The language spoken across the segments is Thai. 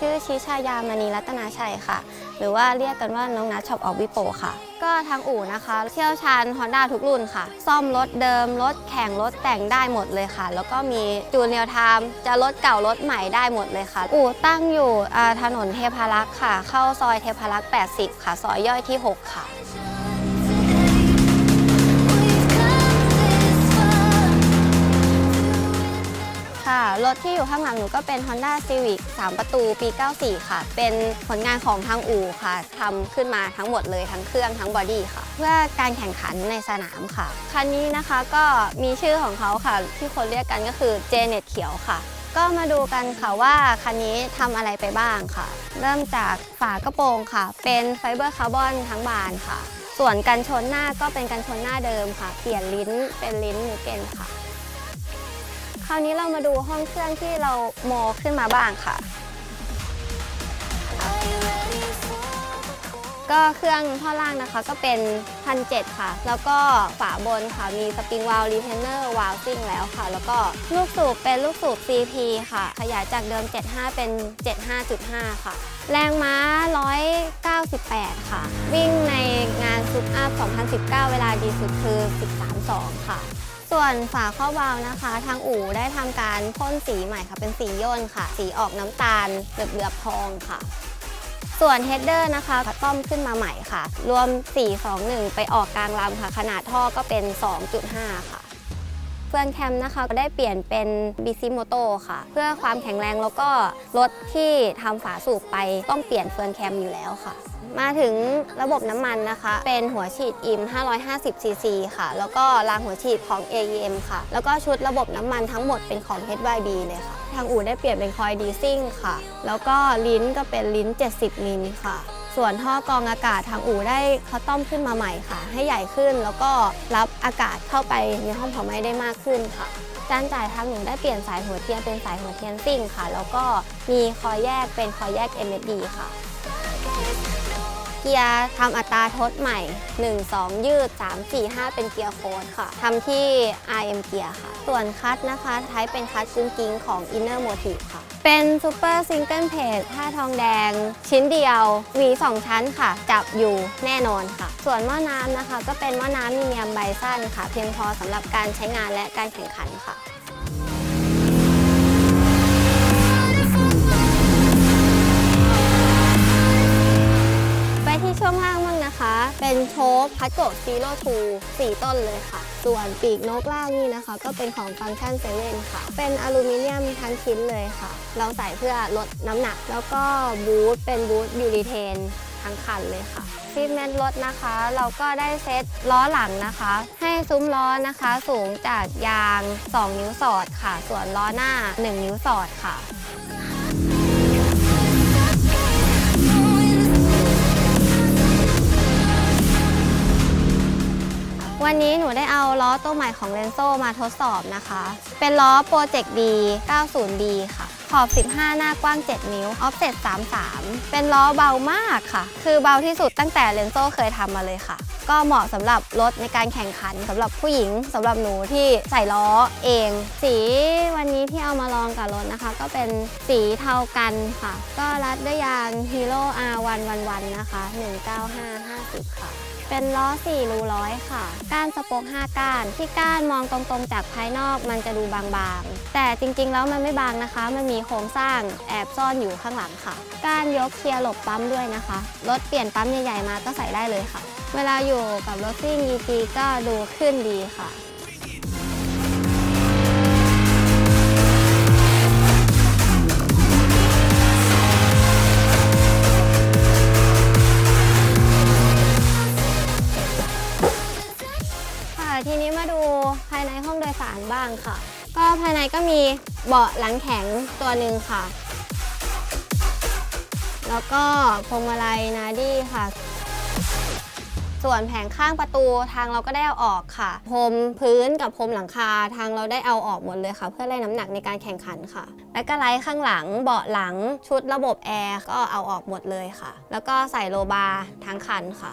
ชื่อชิชายามณีรัตนาชัยค่ะ หรือว่าเรียกกันว่าน้องนัทช็อปออฟวิโปค่ะ ก็ทางอู่นะคะ เชี่ยวชาญฮอนด้าทุกรุ่นค่ะ ซ่อมรถเดิม รถแข่งรถแต่งได้หมดเลยค่ะ แล้วก็มีจูนเนียลไทม์จะรถเก่ารถใหม่ได้หมดเลยค่ะ อู่ตั้งอยู่ถนนเทพารักษ์ค่ะ เข้าซอยเทพารักษ์ 80 ค่ะ ซอยย่อยที่ 6 ค่ะ รถที่อยู่ข้างหลังหนูก็เป็น Honda Civic 3 ประตูปี 94 ค่ะ เป็นผลงานของทางอู่ค่ะทำขึ้นมาทั้งหมดเลยทั้งเครื่องทั้งบอดี้ค่ะ เพื่อการแข่งขันในสนามค่ะ คันนี้นะคะก็มีชื่อของเขาค่ะ ที่คนเรียกกันก็คือเจเน็ตเขียวค่ะก็มาดูกันค่ะว่าคันนี้ทำอะไรไปบ้างค่ะ เริ่มจากฝากระโปรงค่ะ เป็นไฟเบอร์คาร์บอนทั้งบานค่ะ ส่วนกันชนหน้าก็เป็นกันชนหน้าเดิมค่ะ เปลี่ยนลิ้นเป็นลิ้นนิเกนค่ะ ราวนี้เรามาดูห้องเครื่องที่เราโมขึ้นมาบ้างค่ะ ก็เครื่องท่อล่างนะคะก็เป็นพันเค่ะ แล้วก็ฝาบนค่ะมีสปริงวาลรีเทนเนอร์วาลซิ่งแล้วค่ะ แล้วก็ลูกสูบเป็นลูกสูบ CP ค่ะ ขยายจากเดิม 75 เป็น 75.5 ค่ะ แรงม้า 198 ค่ะ วิ่งในงานซุปอัพ 2019 เวลาดีสุดคือ 13.2 ค่ะ ส่วนฝาครอบวาล์วนะคะ ทางอู่ได้ทำการพ่นสีใหม่ค่ะ เป็นสีย่นค่ะ สีออกน้ำตาลเหลือบๆทองค่ะ ส่วนเฮดเดอร์นะคะต้อมขึ้นมาใหม่ค่ะ รวม 421 ไปออกกลางลำค่ะ ขนาดท่อก็เป็น 2.5 ค่ะ เฟืองแคมนะคะก็ได้เปลี่ยนเป็น BC Moto ค่ะ เพื่อความแข็งแรงแล้วก็รถที่ทำฝาสูบไปต้องเปลี่ยนเฟืองแคมอยู่แล้วค่ะ มาถึงระบบน้ำมันนะคะ เป็นหัวฉีดอิม 550 ซีซีค่ะ แล้วก็รางหัวฉีดของ AEM ค่ะ แล้วก็ชุดระบบน้ำมันทั้งหมดเป็นของ HYB เลยค่ะ ทางอู่ได้เปลี่ยนเป็นคอยดีซิ่งค่ะ แล้วก็ลิ้นก็เป็นลิ้น 70 มิลค่ะ ส่วนท่อกรองอากาศทางอู่ได้เขาต้อมขึ้นมาใหม่ค่ะ ให้ใหญ่ขึ้นแล้วก็รับอากาศเข้าไปในห้องเผาไหม้ได้มากขึ้นค่ะจานจ่ายทางหนูได้เปลี่ยนสายหัวเทียนเป็นสายหัวเทียนซิ่งค่ะ แล้วก็มีคอยแยกเป็นคอยแยก MSD ค่ะ เกียร์ทำอัตราทดใหม่ 1 2 ยืด 3 4 5 เป็นเกียร์โค้ดค่ะทำที่ RM เกียร์ค่ะ ส่วนคัทนะคะใช้เป็นคัทกุ้งกิ้งของ Inner Motive ค่ะ เป็นซูเปอร์ซิงเกิลเพจผ้าทองแดง ชิ้นเดียวหวี2 ชั้นค่ะ จับอยู่แน่นอนค่ะ ส่วนหม้อน้ำนะคะ ก็เป็นหม้อน้ำมีเนียมใบสั้นค่ะ เพียงพอสำหรับการใช้งานและการแข่งขันค่ะ เป็นโชคพัดโกซีโร่ทูสี่ต้นเลยค่ะ ส่วนปีกนกล่างนี่นะคะ ก็เป็นของฟังก์ชันเซเว่นค่ะ เป็นอลูมิเนียมทั้งชิ้นเลยค่ะ เราใส่เพื่อลดน้ำหนัก แล้วก็บูทเป็นบูทยูริเทนทั้งคันเลยค่ะฟีดแมนรถนะคะ เราก็ได้เซ็ตล้อหลังนะคะ ให้ซุ้มล้อนะคะสูงจากยาง 2 นิ้วสอดค่ะ ส่วนล้อหน้า 1 นิ้วสอดค่ะ วันนี้หนูได้เอาล้อตัวใหม่ของ l e n z o มาทดสอบนะคะ เป็นล้อ Project D 90D ค่ะ ขอบ 15 หน้ากว้าง 7 นิ้ว offset 33 เป็นล้อเบามากค่ะ คือเบาที่สุดตั้งแต่ l e n z o เคยทำมาเลยค่ะ ก็เหมาะสำหรับรถในการแข่งขันสำหรับผู้หญิงสำหรับหนูที่ใส่ล้อเอง สีวันนี้ที่เอามาลองกับรถนะคะ ก็เป็นสีเทากันค่ะ ก็รัดด้วยยาง Hero R111 นะคะ 19550 ค่ะ เป็นล้อ4รูร้อยค่ะ ก้านสโป๊ก5ก้าน ที่ก้านมองตรงๆจากภายนอกมันจะดูบางๆ แต่จริงๆแล้วมันไม่บางนะคะ มันมีโครงสร้างแอบซ่อนอยู่ข้างหลังค่ะ ก้านยกเคลียร์หลบปั๊มด้วยนะคะ รถเปลี่ยนปั๊มใหญ่ๆมาก็ใส่ได้เลยค่ะ เวลาอยู่กับรถซิ่ง EG ก็ดูขึ้นดีค่ะ ทีนี้มาดูภายในห้องโดยสารบ้างค่ะ ก็ภายในก็มีเบาะหลังแข็งตัวหนึ่งค่ะ แล้วก็พวงมาลัยนาดี้ค่ะ ส่วนแผงข้างประตูทางเราก็ได้เอาออกค่ะพรมพื้นกับพรมหลังคาทางเราได้เอาออกหมดเลยค่ะ เพื่อไล่น้ำหนักในการแข่งขันค่ะและก็ไลท์ข้างหลังเบาะหลังชุดระบบแอร์ก็เอาออกหมดเลยค่ะ แล้วก็ใส่โลบาร์ทั้งคันค่ะ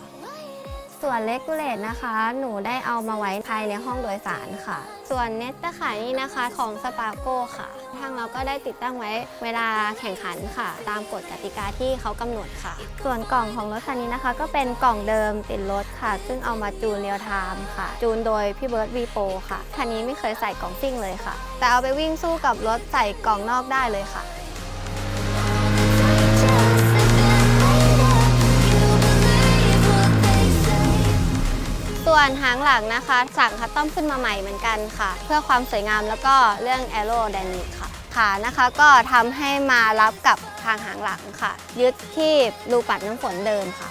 ส่วนเลกูเลตนะคะ หนูได้เอามาไว้ภายในห้องโดยสารค่ะ ส่วนเน็ตตะข่ายนี่นะคะของสปาโก้ค่ะ ทางเราก็ได้ติดตั้งไว้เวลาแข่งขันค่ะ ตามกฎกติกาที่เขากำหนดค่ะ ส่วนกล่องของรถคันนี้นะคะ ก็เป็นกล่องเดิมติดรถค่ะ ซึ่งเอามาจูนเรียลไทม์ค่ะ จูนโดยพี่เบิร์ดวีโปค่ะคันนี้ไม่เคยใส่กล่องซิ่งเลยค่ะ แต่เอาไปวิ่งสู้กับรถใส่กล่องนอกได้เลยค่ะ วนหางหลังนะคะ สั่งคัสตอมขึ้นมาใหม่เหมือนกันค่ะ เพื่อความสวยงามแล้วก็เรื่องแอโร d y น a มิกค่ะขานะคะก็ทำให้มารับกับทางหางหลังค่ะ ยึดที่รูปัดน้ำฝนเดิมค่ะ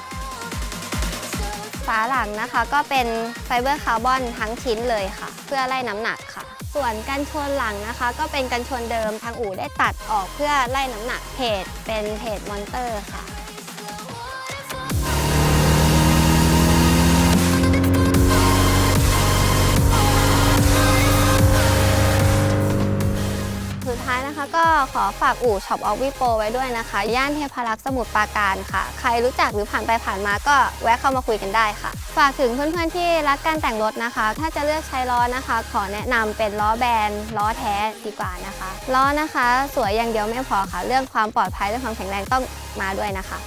ฝาหลังนะคะก็เป็นไฟเบอร์คาร์บอนทั้งชิ้นเลยค่ะ เพื่อไล่น้ำหนักค่ะ ส่วนกันชนหลังนะคะ ก็เป็นกันชนเดิมทางอู่ได้ตัดออกเพื่อไล่น้ำหนักเพจเป็นเพจมอนเตอร์ค่ะ ขอฝากอู่ช็อปออฟวิโปไว้ด้วยนะคะ ย่านเทพารักษ์สมุทรปราการค่ะ ใครรู้จักหรือผ่านไปผ่านมาก็แวะเข้ามาคุยกันได้ค่ะ ฝากถึงเพื่อนๆที่รักการแต่งรถนะคะ ถ้าจะเลือกใช้ล้อนะคะ ขอแนะนำเป็นล้อแบนล้อแท้ดีกว่านะคะล้อนะคะ สวยอย่างเดียวไม่พอค่ะ เรื่องความปลอดภัยเรื่องความแข็งแรงต้องมาด้วยนะคะ